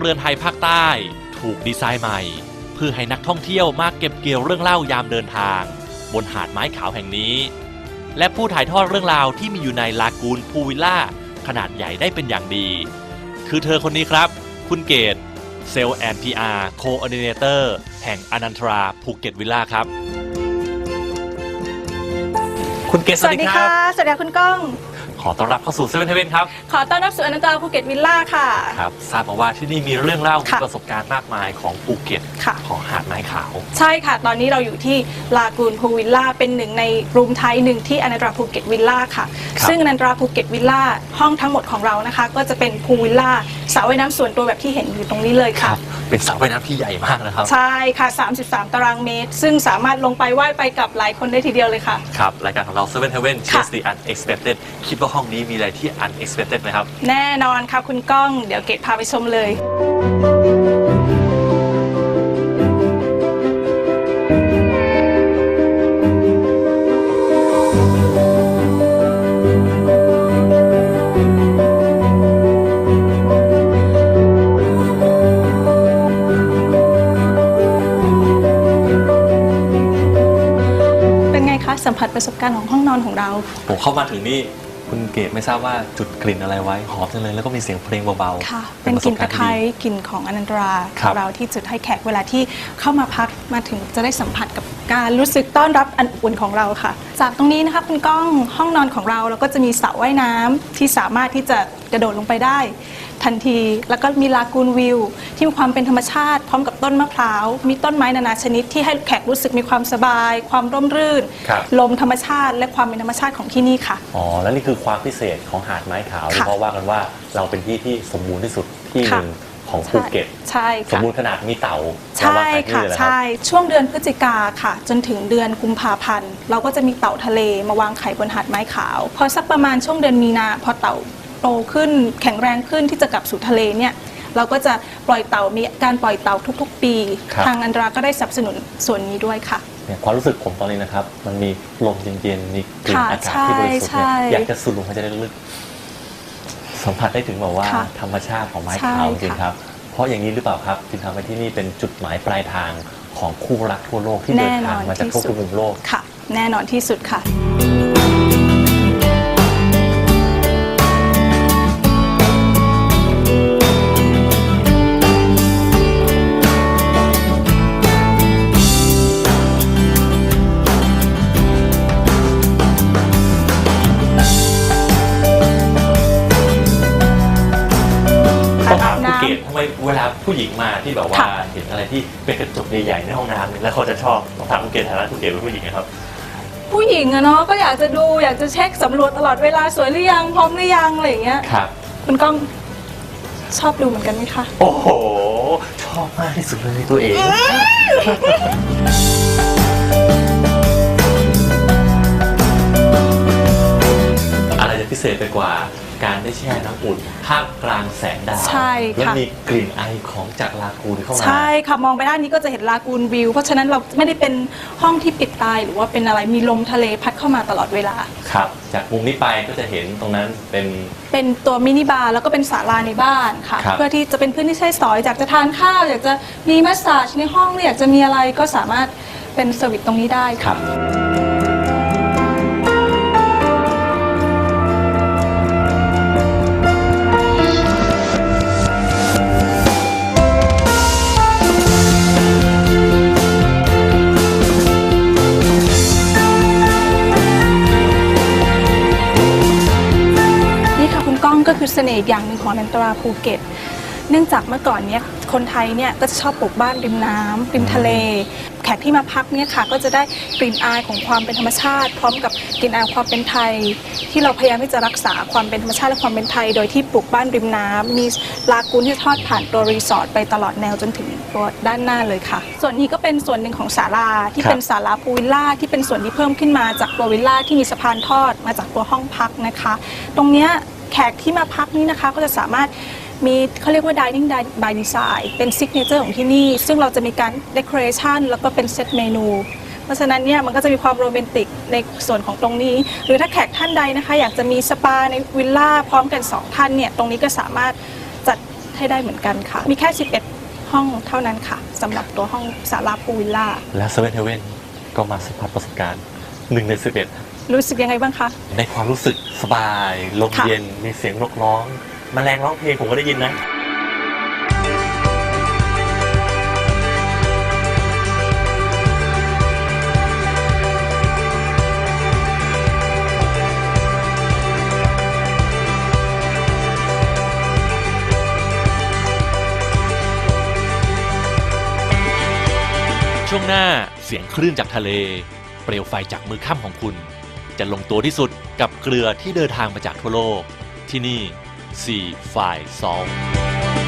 เรือนไทยภาคใต้ ถูกดีไซน์ใหม่ เพื่อให้นักท่องเที่ยวมาเก็บเกี่ยวเรื่องเล่ายามเดินทาง บนหาดไม้ขาวแห่งนี้ และผู้ถ่ายทอดเรื่องราวที่มีอยู่ในลากูนพูวิลล่าขนาดใหญ่ได้เป็นอย่างดี คือเธอคนนี้ครับ คุณเกตเซลแอนพีอาร์โคออร์ดิเนเตอร์แห่งอนันทราภูเก็ตวิลล่าครับ คุณเกตสวัสดีค่ะ สวัสดีค่ะคุณก้อง ขอต้อนรับเข้าสู่เซเว่นเทเว่นครับ ขอต้อนรับสู่อนันตราภูเก็ตวิลล่าค่ะ ครับทราบมาว่าที่นี่มีเรื่องเล่ามีค่ะประสบการณ์มากมายของภูเก็ตค่ะ ของหาดไม้ขาว ใช่ค่ะ ตอนนี้เราอยู่ที่ลากูนพูวิลล่าเป็นหนึ่งในรูมไทยหนึ่งที่อนันตราภูเก็ตวิลล่าค่ะ ครับ ซึ่งอนันตราภูเก็ตวิลล่าห้องทั้งหมดของเรานะคะ ก็จะเป็นพูวิลล่าสระว่ายน้ำส่วนตัวแบบที่เห็นอยู่ตรงนี้เลยค่ะ เป็นสระว่ายน้ำที่ใหญ่มากนะครับ ใช่ค่ะ 33 ตารางเมตร ซึ่งสามารถลงไปว่ายไปกับหลายคนได้ทีเดียวเลยค่ะ ครับ รายการของเรา Seven Heaven ค่ะ Chase the Unexpected คิดว่าห้องนี้มีอะไรที่ unexpected ไหมครับ แน่นอนค่ะคุณก้อง เดี๋ยวเกดพาไปชมเลย เป็นไงคะ สัมผัสประสบการณ์ของห้องนอนของเรา ผมเข้ามาถึงนี่ คุณเกดไม่ทราบว่าจุดกลิ่นอะไรไว้หอมจังเลยแล้วก็มีเสียงเพลงเบาๆค่ะเป็นกลิ่นตะไคร้ที่ดี กลิ่นของอนันตราครับของเราที่จุดให้แขกเวลาที่เข้ามาพักมาถึงจะได้สัมผัสกับการรู้สึกต้อนรับอันอบอุ่นของเราค่ะ จากตรงนี้นะคะคุณก้องห้องนอนของเราเราก็จะมีสระว่ายน้ำที่สามารถที่จะกระโดดลงไปได้ ทันที แล้วก็มีลากูนวิว ที่มีความเป็นธรรมชาติ พร้อมกับต้นมะพร้าว มีต้นไม้นานาชนิดที่ให้แขกรู้สึกมีความสบาย ความร่มรื่น ครับ ลมธรรมชาติ และความเป็นธรรมชาติของที่นี่ค่ะ อ๋อ แล้วนี่คือความพิเศษของหาดไม้ขาวค่ะ เพราะว่ากันว่าเราเป็นที่ที่สมบูรณ์ที่สุดที่หนึ่งของภูเก็ต ใช่สมค่ะ บูรณ์ขนาดมีเต่าใช่มาวางขายที่ค่ะนี่เลยเหรอครับใช่ ช่วงเดือนพฤศจิกาค่ะ จนถึงเดือนกุมภาพันธ์ เราก็จะมีเต่าทะเลมาวางไข่บนหาดไม้ขาว พอสักประมาณช่วงเดือนมีนา พอเต่า โตขึ้น แข็งแรงขึ้นที่จะกลับสู่ทะเลเนี่ยเราก็จะปล่อยเต่ามีการปล่อยเต่าทุก ๆ ปี ครับ ทางอันตราก็ได้สนับสนุนส่วนนี้ด้วยค่ะ เนี่ยความรู้สึกผมตอนนี้นะครับ มันมีลมเย็นๆมีกลิ่นค่ะอากาศที่บริสุทธิ์ใช่เนี่ยอยากจะสูดลมหายใจลึกๆสัมผัสได้ถึงแบบว่าค่ะธรรมชาติของไม้ใช่ขาวจริงค่ะ ๆครับ เพราะอย่างนี้หรือเปล่าครับจึงทำให้ที่นี่เป็นจุดหมายปลายทางของคู่รักทั่วโลกที่เดินทางมาจากทั่วทุกมุมโลก ค่ะ แน่นอนที่สุดค่ะ เกดทำไมเวลาผู้หญิงมาที่แบบว่าค่ะ เห็นอะไรที่เป็นกระจกใหญ่ๆในห้องน้ำเนี่ยแล้วเขาจะชอบต้องถามคุณเกดฐานะคุณเกดเป็นผู้หญิงนะครับ ผู้หญิงอะเนาะก็อยากจะดูอยากจะเช็คสำรวจตลอดเวลาสวยหรือยังพร้อมหรือยังอะไรอย่างเงี้ยครับ คุณก้องชอบดูเหมือนกันไหมคะ โอ้โห ชอบมากที่สุดเลยตัวเอง เศษไปกว่า การได้แช่น้ำอุ่นท่ามกลางแสงดาวใช่ค่ะ และมีกลิ่นไอของจากลากูนเข้ามา ใช่ค่ะมองไปด้านนี้ก็จะเห็นลากูนวิว เพราะฉะนั้นเราไม่ได้เป็นห้องที่ปิดตายหรือว่าเป็นอะไรมีลมทะเลพัดเข้ามาตลอดเวลา ครับ จากมุมนี้ไปก็จะเห็นตรงนั้นเป็น เป็นตัวมินิบาร์แล้วก็เป็นศาลาในบ้านค่ะ ครับ เพื่อที่จะเป็นพื้นที่ใช้สอยอยากจะทานข้าว อยากจะมีมัสซาจในห้องหรืออยากจะมีอะไรก็สามารถเป็นเซอร์วิสตรงนี้ได้คค่ะรับ คือเสน่ห์อีกอย่างหนึ่งของนันตราภูเก็ต เนื่องจากเมื่อก่อนเนี้ยคนไทยเนี่ยก็จะชอบปลูกบ้านริมน้ำริมทะเล แขกที่มาพักเนี่ยค่ะก็จะได้กลิ่นอายของความเป็นธรรมชาติ พร้อมกับกลิ่นอายความเป็นไทย ที่เราพยายามที่จะรักษาความเป็นธรรมชาติและความเป็นไทย โดยที่ปลูกบ้านริมน้ำมีลากูนที่ทอดผ่านตัวรีสอร์ทไปตลอดแนวจนถึงตัวด้านหน้าเลยค่ะ ส่วนนี้ก็เป็นส่วนหนึ่งของศาลาที่ครับ เป็นศาลาพูวิลล่าที่เป็นส่วนที่เพิ่มขึ้นมาจากตัววิลล่าที่มีสะพานทอดมาจากตัวห้องพักนะคะ ตรงเนี้ย แขกที่มาพักนี้นะคะก็จะสามารถมีเขาเรียกว่า dining by design เป็น signature ของที่นี่ ซึ่งเราจะมีการ decoration แล้วก็เป็นเซตเมนู เพราะฉะนั้นเนี่ยมันก็จะมีความโรแมนติกในส่วนของตรงนี้ หรือถ้าแขกท่านใดนะคะ อยากจะมีสปาในวิลล่าพร้อมกัน 2 ท่านเนี่ย ตรงนี้ก็สามารถจัดให้ได้เหมือนกันค่ะ มีแค่ 11 ห้องเท่านั้นค่ะสำหรับตัวห้องสาราพูวิลล่าและเซเว่นเฮเว่นก็มาสัมผัสประสบการณ์ หนึ่งในสิบเอ็ดรู้สึกยังไงบ้างคะ ในความรู้สึกสบายลมค่ะ เย็นมีเสียงนกร้องแมลงร้องเพลงผมก็ได้ยินนะ ช่วงหน้าเสียงคลื่นจากทะเล เปลวไฟจากมือค่ำของคุณ จะลงตัวที่สุดกับเกลือที่เดินทางมาจากทั่วโลก ที่นี่4ฝ่าย2